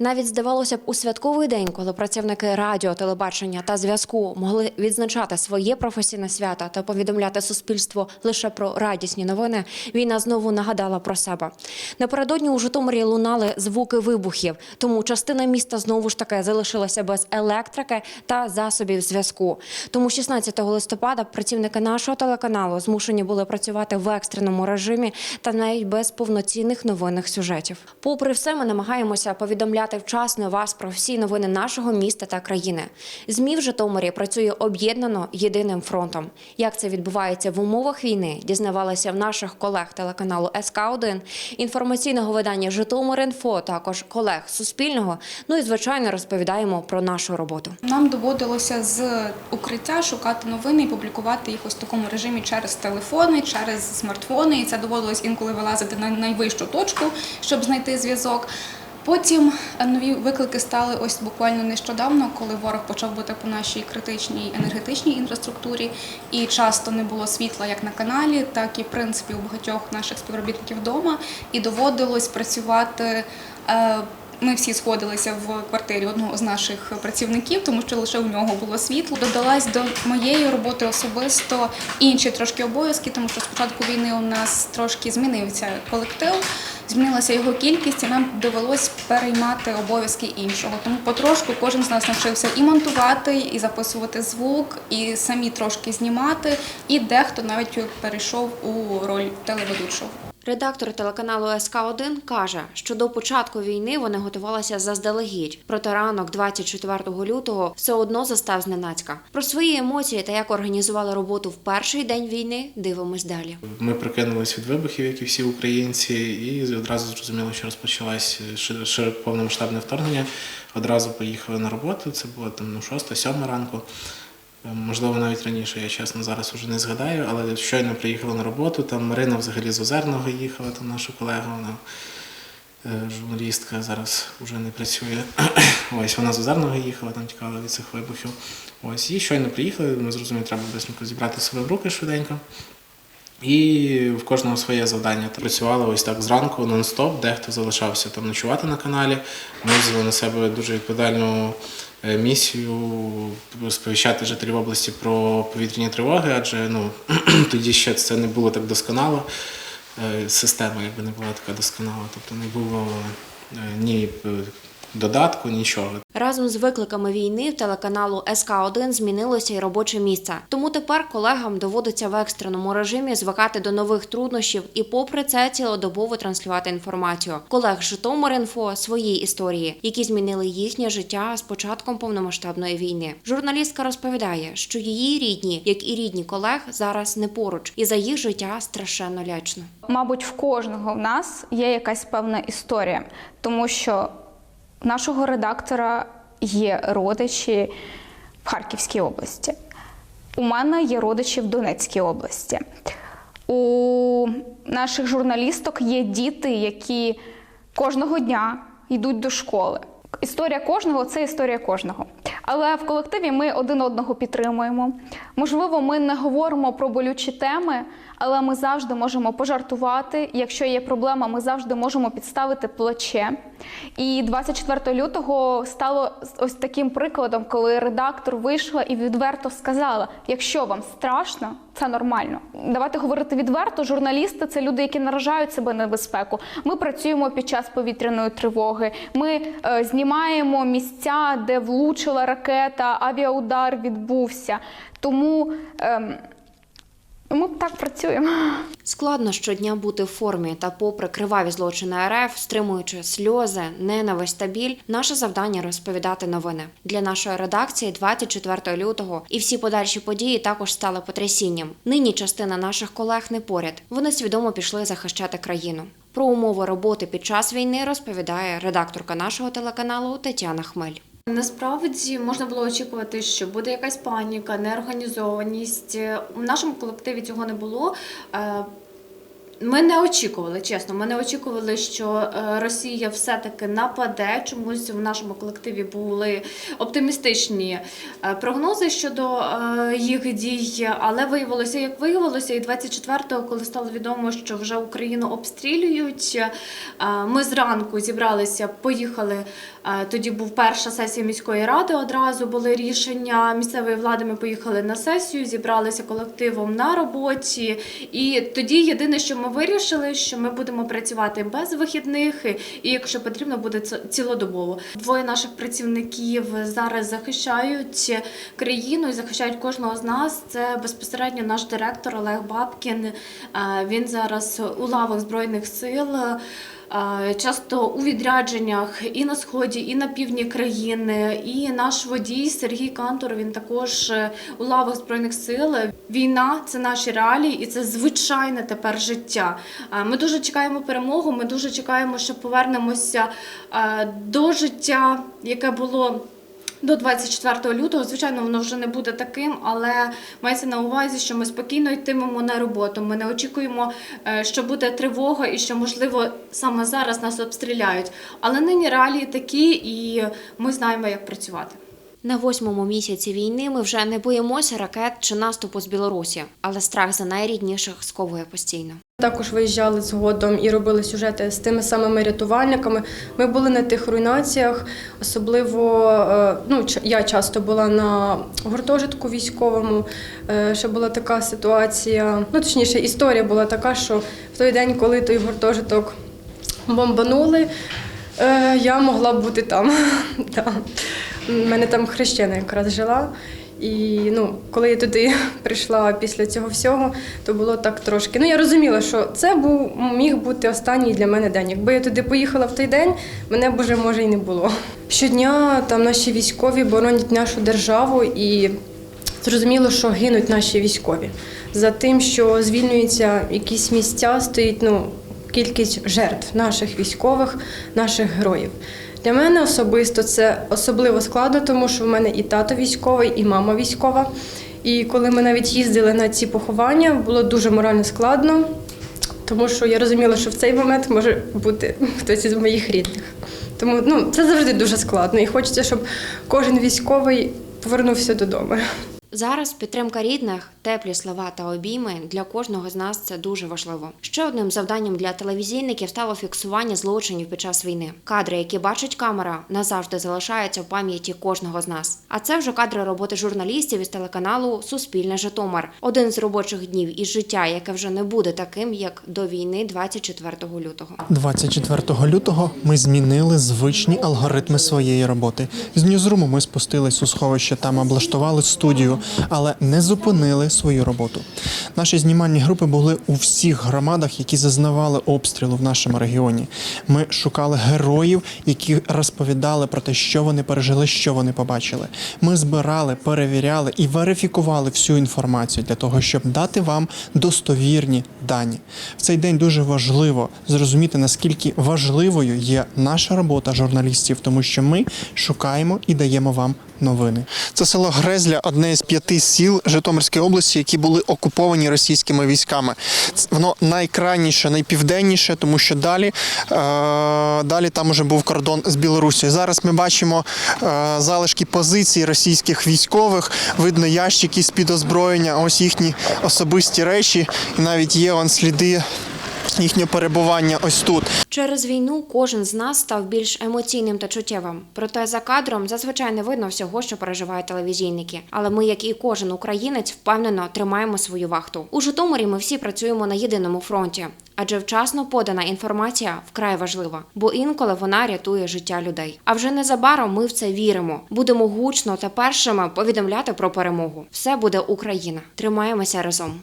Навіть здавалося б, у святковий день, коли працівники радіо, телебачення та зв'язку могли відзначати своє професійне свято та повідомляти суспільство лише про радісні новини, війна знову нагадала про себе. Напередодні у Житомирі лунали звуки вибухів, тому частина міста знову ж таки залишилася без електрики та засобів зв'язку. Тому 16 листопада працівники нашого телеканалу змушені були працювати в екстреному режимі та навіть без повноцінних новинних сюжетів. Попри все, ми намагаємося повідомляти вчасно вас про всі новини нашого міста та країни. ЗМІ в Житомирі працює об'єднано єдиним фронтом. Як це відбувається в умовах війни, дізнавалися в наших колег телеканалу СК 1 інформаційного видання Житомир.Інфо, також колег Суспільного. Ну і звичайно розповідаємо про нашу роботу. Нам доводилося з укриття шукати новини і публікувати їх в такому режимі через телефони, через смартфони. І це доводилось інколи вилазити на найвищу точку, щоб знайти зв'язок. Потім нові виклики стали ось буквально нещодавно, коли ворог почав бути по нашій критичній енергетичній інфраструктурі, і часто не було світла як на каналі, так і в принципі у багатьох наших співробітників вдома. І доводилось працювати. е, ми всі сходилися в квартирі одного з наших працівників, тому що лише у нього було світло. Додалась до моєї роботи особисто інші трошки обов'язки, тому що з початку війни у нас трошки змінився колектив, змінилася його кількість, і нам довелось переймати обов'язки іншого. Тому потрошку кожен з нас навчився і монтувати, і записувати звук, і самі трошки знімати. І дехто навіть перейшов у роль телеведучого. Редактор телеканалу СК 1 каже, що до початку війни вони готувалися заздалегідь. Проте ранок 24 лютого все одно застав зненацька. Про свої емоції та як організували роботу в перший день війни дивимось далі. Ми прокинулись від вибухів, як і всі українці, і одразу зрозуміли, що розпочалось повномасштабне вторгнення. Одразу поїхали на роботу. Це було там ну, 6-7 ранку. Можливо, навіть раніше, я чесно зараз уже не згадаю, але щойно приїхали на роботу. Там Марина взагалі з Озерного їхала, там наша колега, вона е, журналістка, зараз вже не працює. Ось вона з Озерного їхала, там тікала від цих вибухів. Ось і щойно приїхали. Ми зрозуміли, треба швидко зібрати себе в руки швиденько. І в кожного своє завдання. Працювали ось так зранку нон-стоп, дехто залишався там ночувати на каналі. Ми взяли на себе дуже відповідальну місію сповіщати жителів області про повітряні тривоги, адже ну, тоді ще це не було так досконало. Е, Система якби не була така досконала, тобто не було е, ні е, додатку, нічого. Разом з викликами війни в телеканалу СК 1 змінилося й робоче місце. Тому тепер колегам доводиться в екстреному режимі звикати до нових труднощів і, попри це, цілодобово транслювати інформацію. Колег Житомир.Інфо свої історії, які змінили їхнє життя з початком повномасштабної війни. Журналістка розповідає, що її рідні, як і рідні колег, зараз не поруч, і за їх життя страшенно лячно. Мабуть, в кожного в нас є якась певна історія, тому що нашого редактора є родичі в Харківській області. У мене є родичі в Донецькій області. У наших журналісток є діти, які кожного дня йдуть до школи. Історія кожного це історія кожного. Але в колективі ми один одного підтримуємо. Можливо, ми не говоримо про болючі теми, але ми завжди можемо пожартувати. Якщо є проблема, ми завжди можемо підставити плече. І 24 лютого стало ось таким прикладом, коли редактор вийшла і відверто сказала: якщо вам страшно, це нормально. Давайте говорити відверто. Журналісти це люди, які наражають себе на небезпеку. Ми працюємо під час повітряної тривоги. Ми е, знімаємо місця, де влучила ракета, авіаудар відбувся. Тому ем, ми так працюємо. Складно щодня бути в формі та, попри криваві злочини РФ, стримуючи сльози, ненависть та біль, наше завдання розповідати новини. Для нашої редакції 24 лютого і всі подальші події також стали потрясінням. Нині частина наших колег не поряд. Вони свідомо пішли захищати країну. Про умови роботи під час війни розповідає редакторка нашого телеканалу Тетяна Хмель. Насправді можна було очікувати, що буде якась паніка, неорганізованість. У нашому колективі цього не було. Ми не очікували, чесно. Ми не очікували, що е, Росія все-таки нападе. Чомусь в нашому колективі були оптимістичні е, прогнози щодо е, їх дій. Але виявилося, як виявилося, і 24-го, коли стало відомо, що вже Україну обстрілюють. Ми зранку зібралися, поїхали. Тоді був перша сесія міської ради. Одразу були рішення місцевої влади. Ми поїхали на сесію, зібралися колективом на роботі. І тоді єдине, що ми вирішили, що ми будемо працювати без вихідних, і якщо потрібно, буде цілодобово. Двоє наших працівників зараз захищають країну і захищають кожного з нас. Це безпосередньо наш директор Олег Бабкін. Він зараз у лавах збройних сил. Е, Часто у відрядженнях і на сході, і на півдні країни. І наш водій Сергій Кантор. Він також е, у лавах збройних сил. Війна це наші реалії, і це звичайне тепер життя. Е, Ми дуже чекаємо перемогу. Ми дуже чекаємо, що повернемося до життя, яке було. До 24 лютого, звичайно, воно вже не буде таким, але мається на увазі, що ми спокійно йтимемо на роботу. Ми не очікуємо, е, що буде тривога і що, можливо, саме зараз нас обстріляють. Але нині реалії такі, і ми знаємо, як працювати. На восьмому місяці війни ми вже не боїмося ракет чи наступу з Білорусі, але страх за найрідніших сковує постійно. Також виїжджали згодом і робили сюжети з тими самими рятувальниками. Ми були на тих руйнаціях, особливо е, ну, я часто була на гуртожитку військовому. Е, Ще була така ситуація, ну точніше, історія була така, що в той день, коли той гуртожиток бомбанули, е, я могла бути там. У мене там хрещена якраз жила. І ну, коли я туди прийшла після цього всього, то було так трошки. Ну я розуміла, що це був міг бути останній для мене день. Якби я туди поїхала в той день, мене б уже може і не було. Щодня там наші військові боронять нашу державу і зрозуміло, що гинуть наші військові. За тим, що звільнюються якісь місця, стоїть ну, кількість жертв наших військових, наших героїв. Для мене особисто це особливо складно, тому що в мене і тато військовий, і мама військова. І коли ми навіть їздили на ці поховання, було дуже морально складно, тому що я розуміла, що в цей момент може бути хтось із моїх рідних. Тому ну, це завжди дуже складно. І хочеться, щоб кожен військовий повернувся додому. Зараз підтримка рідних, теплі слова та обійми для кожного з нас це дуже важливо. Ще одним завданням для телевізійників стало фіксування злочинів під час війни. Кадри, які бачить камера, назавжди залишаються в пам'яті кожного з нас. А це вже кадри роботи журналістів із телеканалу Суспільне Житомир. Один з робочих днів із життя, яке вже не буде таким, як до війни 24 лютого. 24 лютого ми змінили звичні алгоритми своєї роботи. З Ньюзруму ми спустились у сховище, там облаштували студію, але не зупинили свою роботу. Наші знімальні групи були у всіх громадах, які зазнавали обстрілу в нашому регіоні. Ми шукали героїв, які розповідали про те, що вони пережили, що вони побачили. Ми збирали, перевіряли і верифікували всю інформацію для того, щоб дати вам достовірні дані. В цей день дуже важливо зрозуміти, наскільки важливою є наша робота журналістів, тому що ми шукаємо і даємо вам новини. Це село Грезля, одне із п'яти сіл Житомирської області, які були окуповані російськими військами. Воно найкрайніше, найпівденніше, тому що далі, е, далі там уже був кордон з Білорусією. Зараз ми бачимо е, залишки позицій російських військових. Видно ящики з під озброєння, ось їхні особисті речі, і навіть є он сліди їхнього перебування ось тут. Через війну кожен з нас став більш емоційним та чуттєвим. Проте за кадром зазвичай не видно всього, що переживають телевізійники. Але ми, як і кожен українець, впевнено тримаємо свою вахту. У Житомирі ми всі працюємо на єдиному фронті, адже вчасно подана інформація вкрай важлива, бо інколи вона рятує життя людей. А вже незабаром ми в це віримо. Будемо гучно та першими повідомляти про перемогу. Все буде Україна. Тримаємося разом.